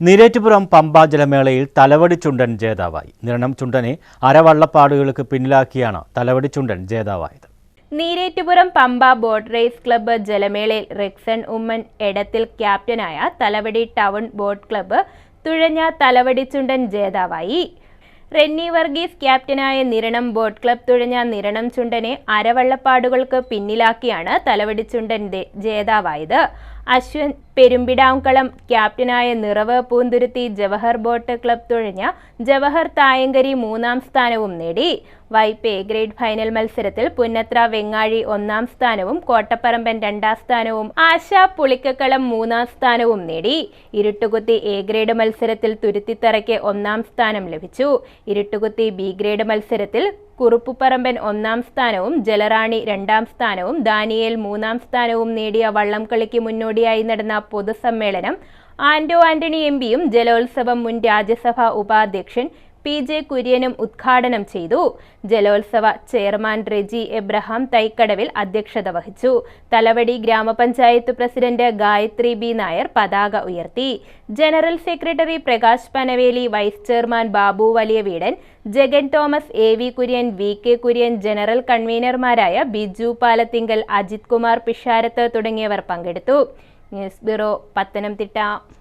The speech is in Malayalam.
നീരേറ്റുപുറം പമ്പ ജലമേളയിൽ തലവടി ചുണ്ടൻ ജേതാവായി. നിരണം ചുണ്ടനെ അരവള്ളപ്പാടുകൾക്ക് പിന്നിലാക്കിയാണ് Thalavady Chundan ജേതാവായത്. Neerettupuram Pampa boat race club ജലമേളയിൽ Rixon Oommen Edathil ക്യാപ്റ്റനായ തലവടി ടൗൺ ബോട്ട് ക്ലബ്ബ് തുഴഞ്ഞ തലവടി ചുണ്ടൻ ജേതാവായി. റെന്നി വർഗീസ് ക്യാപ്റ്റനായ നിരണം ബോട്ട് ക്ലബ് തുഴഞ്ഞ നിരണം ചുണ്ടനെ അരവള്ളപ്പാടുകൾക്ക് പിന്നിലാക്കിയാണ് തലവടി ചുണ്ടൻ ജേതാവായത്. അശ്വൻ പെരുമ്പിടാംകളം ക്യാപ്റ്റനായ നിറവ് പൂന്തുരുത്തി ജവഹർ ബോട്ട് ക്ലബ് തുഴഞ്ഞ ജവഹർ തായങ്കരി മൂന്നാം സ്ഥാനവും നേടി. വൈപ്പ് എ ഗ്രേഡ് ഫൈനൽ മത്സരത്തിൽ പുന്നത്ര വെങ്ങാഴി ഒന്നാം സ്ഥാനവും കോട്ടപ്പറമ്പൻ രണ്ടാം സ്ഥാനവും ആശ പുളിക്കക്കളം മൂന്നാം സ്ഥാനവും നേടി. ഇരുട്ടുകുത്തി എ ഗ്രേഡ് മത്സരത്തിൽ തുരുത്തിത്തറയ്ക്ക് ഒന്നാം സ്ഥാനം ലഭിച്ചു. ഇരുട്ടുകുത്തി ബി ഗ്രേഡ് മത്സരത്തിൽ കുറുപ്പുപറമ്പൻ ഒന്നാം സ്ഥാനവും ജലറാണി രണ്ടാം സ്ഥാനവും ദാനിയേൽ മൂന്നാം സ്ഥാനവും നേടിയ വള്ളംകളിക്ക് മുന്നോടിയായി നടന്ന പൊതുസമ്മേളനം ആന്റോ ആന്റണി എം പിയും ജലോത്സവം മുൻ രാജ്യസഭാ ഉപാധ്യക്ഷൻ പി ജെ കുര്യനും ഉദ്ഘാടനം ചെയ്തു. ജലോത്സവ ചെയർമാൻ റെജി എബ്രഹാം തൈക്കടവിൽ അധ്യക്ഷത വഹിച്ചു. തലവടി ഗ്രാമപഞ്ചായത്ത് പ്രസിഡന്റ് ഗായത്രി ബി നായർ പതാക ഉയർത്തി. General secretary Prakash Panaveli vice chairman Babu Valiya Veedan Jagan Thomas A V Kurian V K Kurian general കൺവീനർമാരായ Biju Palathinkal Ajith Kumar Pisharath തുടങ്ങിയവർ പങ്കെടുത്തു. News bureau Pathanamthitta.